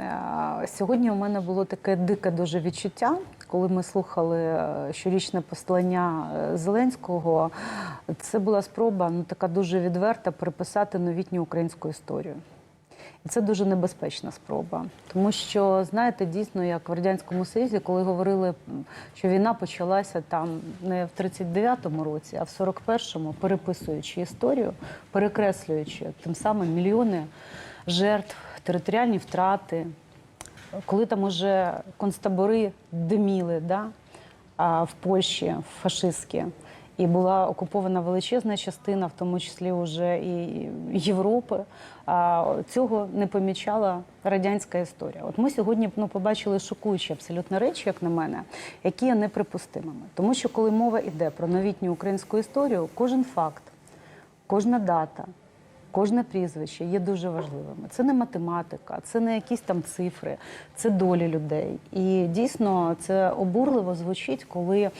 Е, Сьогодні у мене було таке дике дуже відчуття, коли ми слухали е, щорічне послання е, Зеленського. Це була спроба, ну така дуже відверта, переписати новітню українську історію. І це дуже небезпечна спроба, тому що знаєте, дійсно, як в радянському Союзі, коли говорили, що війна почалася там не в 39-му році, а в 41-му, переписуючи історію, перекреслюючи тим самим мільйони жертв, територіальні втрати, коли там уже концтабори диміли, да, в Польщі фашистські. І була окупована величезна частина, в тому числі вже і Європи. Цього не помічала радянська історія. От ми сьогодні ну, побачили шокуючі абсолютно речі, як на мене, які є неприпустимими. Тому що коли мова йде про новітню українську історію, кожен факт, кожна дата, кожне прізвище є дуже важливими. Це не математика, це не якісь там цифри, це долі людей. І дійсно це обурливо звучить, коли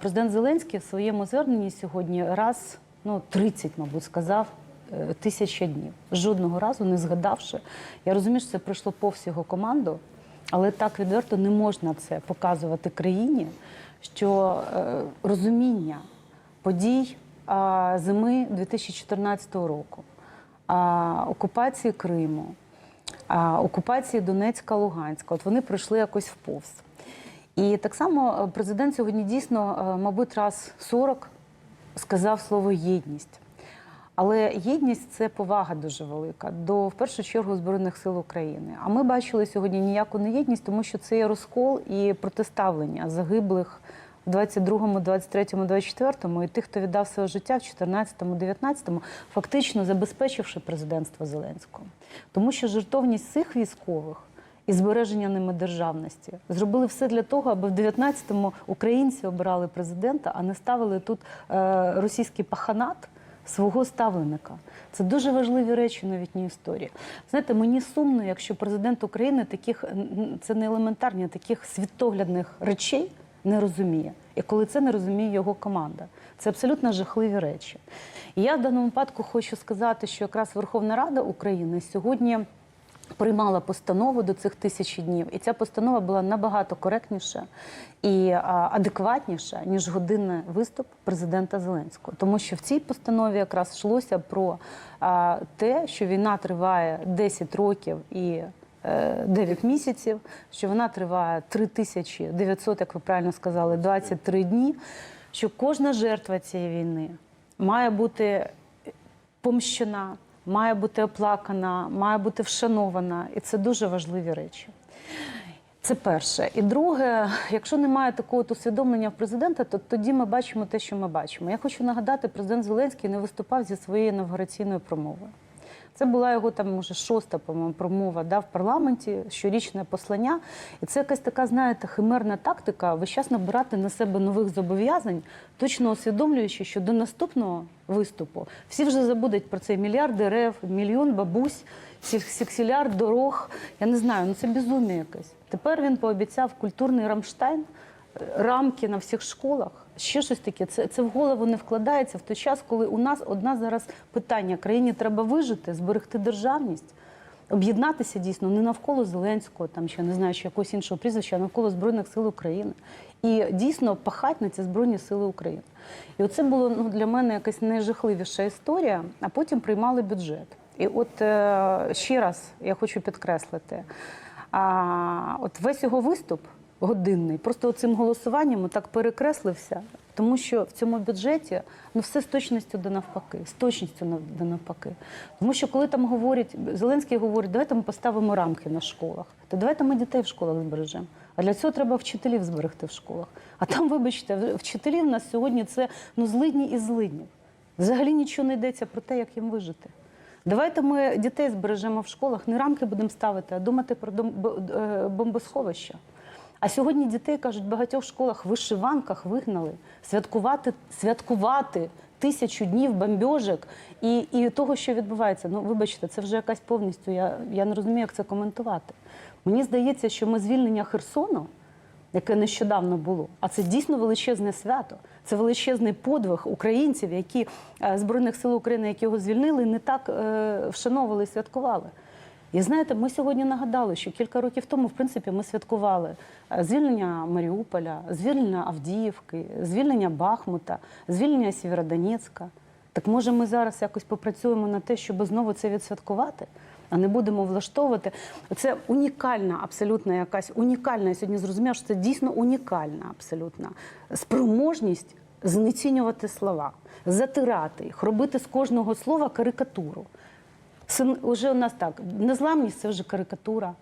президент Зеленський в своєму зверненні сьогодні раз ну 30, мабуть, сказав. е, Тисяча днів жодного разу не згадавши. Я розумію, що це пройшло повз його команду, але так відверто не можна це показувати країні, що е, розуміння подій а, зими 2014 року, окупації Криму, окупації Донецька, Луганська, от вони пройшли якось вповз. І так само е, президент сьогодні дійсно, е, мабуть, раз 40 сказав слово єдність. Але єдність це повага дуже велика до в першу чергу збройних сил України. А ми бачили сьогодні ніяку не єдність, тому що це є розкол і протиставлення загиблих в 22-му, 23-му, 24-му і тих, хто віддав своє життя в 14-му, 19-му, фактично забезпечивши президентство Зеленського. Тому що жертовність цих військових і збереження ними державності зробили все для того, аби в 19-му українці обирали президента, а не ставили тут е, російський паханат свого ставленика. Це дуже важливі речі новітньої історії. Знаєте, мені сумно, якщо президент України таких це не елементарні, а таких світоглядних речей не розуміє. І коли це не розуміє його команда, це абсолютно жахливі речі. І я в даному випадку хочу сказати, що якраз Верховна Рада України сьогодні приймала постанову до цих тисячі днів, і ця постанова була набагато коректніша і адекватніша ніж годинний виступ президента Зеленського, тому що в цій постанові якраз йшлося про те, що війна триває 10 років і. Е, 9 місяців, що вона триває 3900, як ви правильно сказали, 23 дні. Що кожна жертва цієї війни має бути помщена, має бути оплакана, має бути вшанована, і це дуже важливі речі. Це перше. І друге, якщо немає такого усвідомлення в президента, то тоді ми бачимо те, що ми бачимо. Я хочу нагадати, президент Зеленський не виступав зі своєю інавгураційною промовою. Це була його там, може, шоста, по-моєму, промова да, в парламенті, щорічне послання. І це якась така, знаєте, химерна тактика весь час набирати на себе нових зобов'язань, точно усвідомлюючи, що до наступного виступу всі вже забудуть про цей мільярд дерев, мільйон бабусь, сіксіляр дорог. Я не знаю, ну це безумие якесь. Тепер він пообіцяв культурний Рамштайн, рамки на всіх школах. Ще щось таке. Це, це в голову не вкладається в той час, коли у нас одна зараз питання: країні треба вижити, зберегти державність, об'єднатися дійсно не навколо Зеленського, там ще не знаю, чи якогось іншого прізвища, а навколо Збройних сил України. І дійсно пахати на ці Збройні Сили України. І оце було ну, для мене якась найжахливіша історія, а потім приймали бюджет. І от е, ще раз я хочу підкреслити. А, от весь його виступ годинний, просто цим голосуванням так перекреслився, тому що в цьому бюджеті ну все з точністю до навпаки, з точністю до навпаки. Тому що коли там говорять, Зеленський говорить, давайте ми поставимо рамки на школах, то давайте ми дітей в школах збережемо. А для цього треба вчителів зберегти в школах. А там, вибачте, вчителів у нас сьогодні це ну злидні і злиднів. Взагалі нічого не йдеться про те, як їм вижити. Давайте ми дітей збережемо в школах, не рамки будемо ставити, а думати про е, бомбосховища. А сьогодні дітей кажуть, в багатьох школах в вишиванках вигнали святкувати, святкувати тисячу днів бомбьожок і, і того, що відбувається. Ну, вибачте, це вже якась повністю. Я, я не розумію, як це коментувати. Мені здається, що ми звільнення Херсону яке нещодавно було. А це дійсно величезне свято. Це величезний подвиг українців, які е, збройних сил України, які його звільнили, не так е, вшановували і святкували. І знаєте, ми сьогодні нагадали, що кілька років тому, в принципі, ми святкували е, звільнення Маріуполя, звільнення Авдіївки, звільнення Бахмута, звільнення Сєвєродонецька. Так може ми зараз якось попрацюємо на те, щоб знову це відсвяткувати, а не будемо влаштовувати. Це унікальна, абсолютно якась унікальна. Я сьогодні зрозуміла, що це дійсно унікальна, абсолютна спроможність знецінювати слова, затирати їх, робити з кожного слова карикатуру. Син уже у нас так. Незламність це вже карикатура.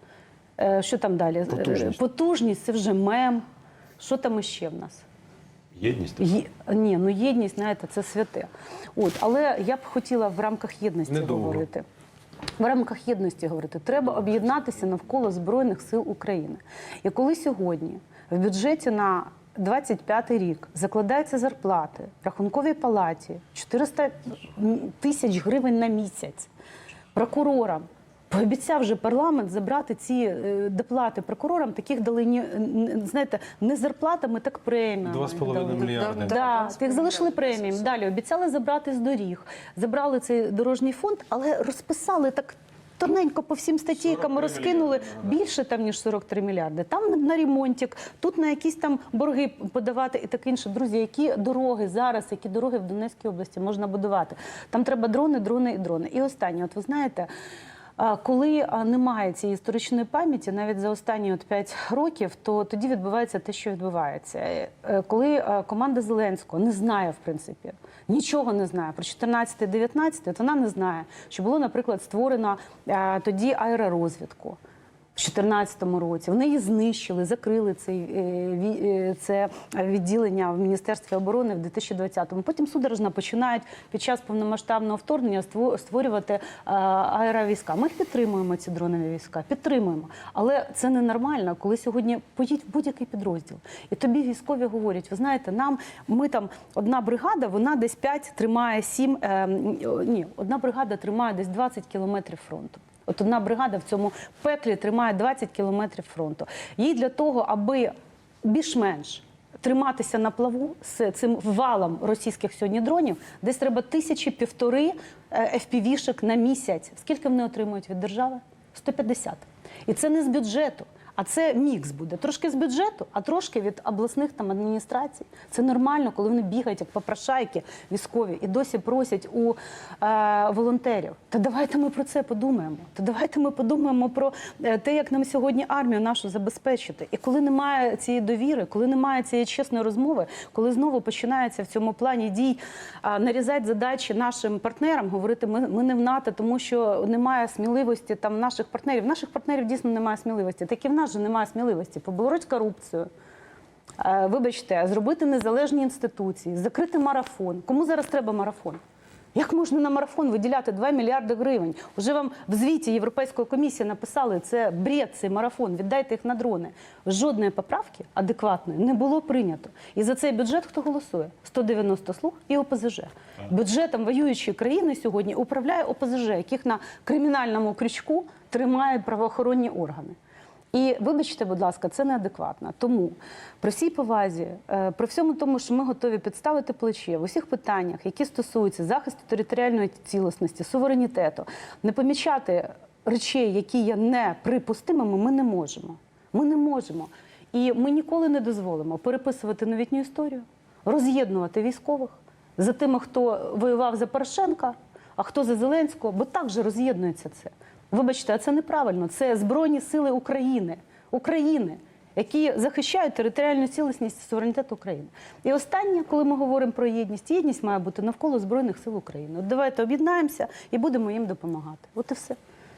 Е, Що там далі? Е, Потужність. Потужність це вже мем. Що там іще в нас? Єдність. Є, ні, ну єдність, знаєте, це святе. От, але я б хотіла в рамках єдності Недовго. говорити. В рамках єдності говорити, треба об'єднатися навколо Збройних сил України. І коли сьогодні в бюджеті на 25 рік закладаються зарплати в рахунковій палаті 400 тисяч гривень на місяць прокурорам. Пообіцяв же парламент забрати ці е, доплати прокурорам, таких дали ні, знаєте, не зарплатами, так преміями. Два з половиною дали. мільярди. Да, Да, їх залишили преміями. Далі обіцяли забрати з доріг, забрали цей дорожній фонд, але розписали так. Тоненько по всім статійкам розкинули більше там ніж 43 мільярди. Там на ремонтик, тут на якісь там борги подавати і таке інше. Друзі, які дороги зараз, які дороги в Донецькій області можна будувати? Там треба дрони, дрони і дрони. І останнє, от ви знаєте. Коли немає цієї історичної пам'яті, навіть за останні от 5 років, то тоді відбувається те, що відбувається. Е, е, Коли команда Зеленського не знає, в принципі, нічого не знає про 14-19, то вона не знає, що було, наприклад, створено тоді аеророзвідку. В 2014 році вони її знищили, закрили цей, е, е, це відділення в Міністерстві оборони в 2020-му. Потім судорожно починають під час повномасштабного вторгнення створювати е, аеровійська. Ми підтримуємо, ці дронові війська, підтримуємо. Але це ненормально, коли сьогодні поїдь в будь-який підрозділ. І тобі військові говорять: ви знаєте, нам ми там одна бригада, вона десь 5 тримає 7, е, ні, одна бригада тримає десь 20 кілометрів фронту. От одна бригада в цьому пеклі тримає 20 кілометрів фронту. Їй для того, аби більш-менш триматися на плаву з цим валом російських сьогодні дронів, десь треба тисячі півтори е, FPV-шок на місяць. Скільки вони отримують від держави? 150. І це не з бюджету. А це мікс буде трошки з бюджету, а трошки від обласних там адміністрацій. Це нормально, коли вони бігають як попрошайки військові і досі просять у е, волонтерів. Та давайте ми про це подумаємо. Та давайте ми подумаємо про е, те, як нам сьогодні армію нашу забезпечити. І коли немає цієї довіри, коли немає цієї чесної розмови, коли знову починається в цьому плані дій а, нарізати задачі нашим партнерам, говорити, ми, ми не в НАТО, тому що немає сміливості там наших партнерів. Наших партнерів дійсно немає сміливості. Так і в нас же немає сміливості побороть корупцію. Е, Вибачте, зробити незалежні інституції, закрити марафон. Кому зараз треба марафон? Як можна на марафон виділяти 2 мільярди гривень? Уже вам в звіті Європейської комісії написали, це бред, цей марафон, віддайте їх на дрони. Жодної поправки адекватної не було прийнято. І за цей бюджет хто голосує? 190 слуг і ОПЗЖ. Бюджетом воюючої країни сьогодні управляє ОПЗЖ, яких на кримінальному крючку тримають правоохоронні органи. І вибачте, будь ласка, це неадекватно. Тому при всій повазі, е, при всьому тому, що ми готові підставити плече в усіх питаннях, які стосуються захисту територіальної цілісності, суверенітету, не помічати речей, які є неприпустимими, ми не можемо. Ми не можемо. І ми ніколи не дозволимо переписувати новітню історію, роз'єднувати військових за тими, хто воював за Порошенка, а хто за Зеленського, бо так же роз'єднується це. Вибачте, а це неправильно. Це Збройні сили України, України, які захищають територіальну цілісність і суверенітет України. І останнє, коли ми говоримо про єдність, єдність має бути навколо Збройних сил України. От давайте об'єднаємося і будемо їм допомагати. От і все.